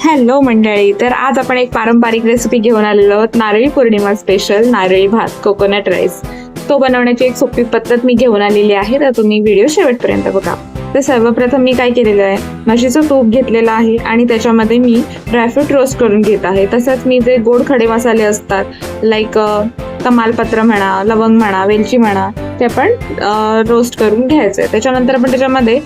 Hello मंडळी तर आज आपण एक पारंपरिक रेसिपी घेऊन आलेलो आहोत नारळी पौर्णिमा स्पेशल नारळी भात कोकोनट राईस तो बनवण्याची एक सोपी पद्धत मी घेऊन आलेली आहे तर तुम्ही व्हिडिओ शेवटपर्यंत बघा. तर सर्वप्रथम मी काय केलेलं आहे म्हशीचं तूप घेतलेलं आहे आणि त्याच्यामध्ये मी ड्रायफ्रूट रोस्ट करून घेत आहे. तसंच मी जे गोड खडे मसाले असतात लाईक तमालपत्र म्हणा लवंग म्हणा वेलची म्हणा ते पण रोस्ट करून घ्यायचं आहे. त्याच्यानंतर आपण त्याच्यामध्ये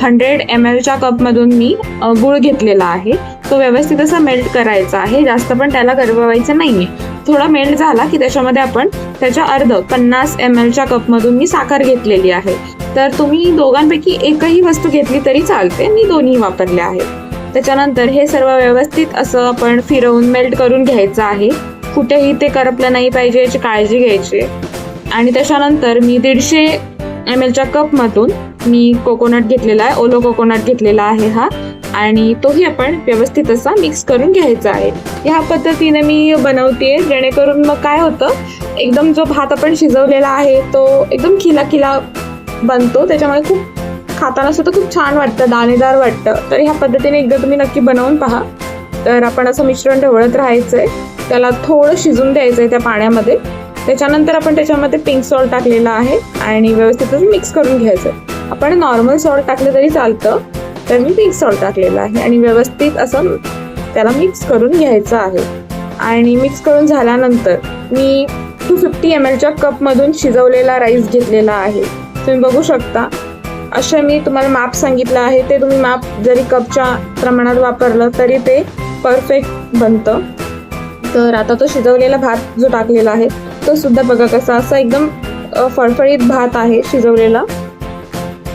हंड्रेड एम एलच्या कपमधून मी गूळ घेतलेला आहे. तो व्यवस्थित असा मेल्ट करायचा आहे. जास्त पण त्याला गरबवायचं नाही आहे थोडा मेल्ट झाला की त्याच्यामध्ये आपण त्याच्या अर्ध पन्नास एम एलच्या कपमधून मी साखर घेतलेली आहे. तर तुम्ही दोघांपैकी एकही वस्तू घेतली तरी चालते. मी दोन्ही वापरल्या आहेत. त्याच्यानंतर हे सर्व व्यवस्थित असं आपण फिरवून मेल्ट करून घ्यायचं आहे. कुठेही ते करपलं नाही पाहिजे याची काळजी घ्यायची आणि त्याच्यानंतर मी दीडशे एम एलच्या कपमधून मी कोकोनट घेतलेला आहे. ओलो कोकोनट घेतलेला आहे हा. आणि तोही आपण व्यवस्थित असा मिक्स करून घ्यायचा आहे. ह्या पद्धतीने मी बनवते जेणेकरून मग काय होतं एकदम जो भात आपण शिजवलेला आहे तो एकदम खिला खिला बनतो. त्याच्यामुळे खूप खाताना सुद्धा खूप छान वाटतं दाणेदार वाटतं. तर ह्या पद्धतीने एकदा तुम्ही नक्की बनवून पहा. तर आपण असं मिश्रण ढवळत राहायचं आहे त्याला थोडं शिजून द्यायचं आहे त्या पाण्यामध्ये. त्याच्यानंतर आपण त्याच्यामध्ये पिंक सॉल्ट टाकलेला आहे. आणि व्यवस्थितच मिक्स करून घ्यायचं आहे आपण नॉर्मल सॉल्ट टाकलं तरी चालतं. तर मी पिंक सॉल्ट टाकलेलं आहे आणि व्यवस्थित असं त्याला मिक्स करून घ्यायचं आहे. आणि मिक्स करून झाल्यानंतर मी टू फिफ्टी एम एलच्या कपमधून शिजवलेला राईस घेतलेला आहे. तुम्ही बघू शकता. असे मी तुम्हाला माप सांगितलं आहे. ते तुम्ही माप जरी कपच्या प्रमाणात वापरलं तरी ते परफेक्ट बनतं. तर आता तो शिजवलेला भात जो टाकलेला आहे तो सुद्धा बघा कसा असा एकदम फळफळीत भात आहे शिजवलेला.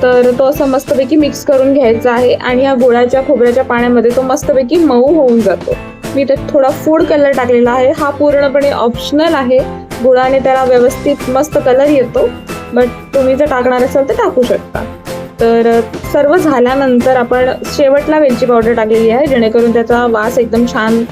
तर तो असं मस्तपैकी मिक्स करून घ्यायचा आहे आणि या गुळाच्या खोबऱ्याच्या पाण्यामध्ये तो मस्तपैकी मऊ होऊन जातो. मी त्यात थोडा फूड कलर टाकलेला आहे. हा पूर्णपणे ऑप्शनल आहे. गुळाने त्याला व्यवस्थित मस्त कलर येतो. बट तुम्ही जर टाकणार असाल तर टाकू शकता. तर सर्व झाल्यानंतर आपण शेवटला वेलची पावडर टाकलेली आहे. जेणेकरून त्याचा वास एकदम छान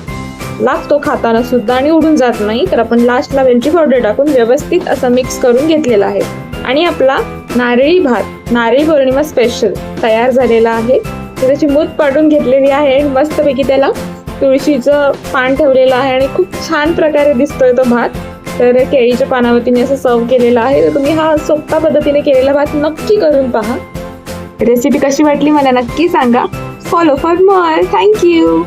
लागतो खाताना सुद्धा आणि उडून जात नाही. तर आपण लास्टला वेलची पावडर टाकून व्यवस्थित असं मिक्स करून घेतलेला आहे. आणि आपला नारळी भात नारळी पौर्णिमा स्पेशल तयार झालेला आहे. तर त्याची मूत पाडून घेतलेली आहे आणि मस्तपैकी त्याला तुळशीचं पान ठेवलेलं आहे आणि खूप छान प्रकारे दिसतोय तो भात. तर केळीच्या पानावतीने असं सर्व केलेला आहे. तर तुम्ही हा सोप्या पद्धतीने केलेला भात नक्की करून पहा. रेसिपी कशी वाटली मला नक्की सांगा. Follow for more thank you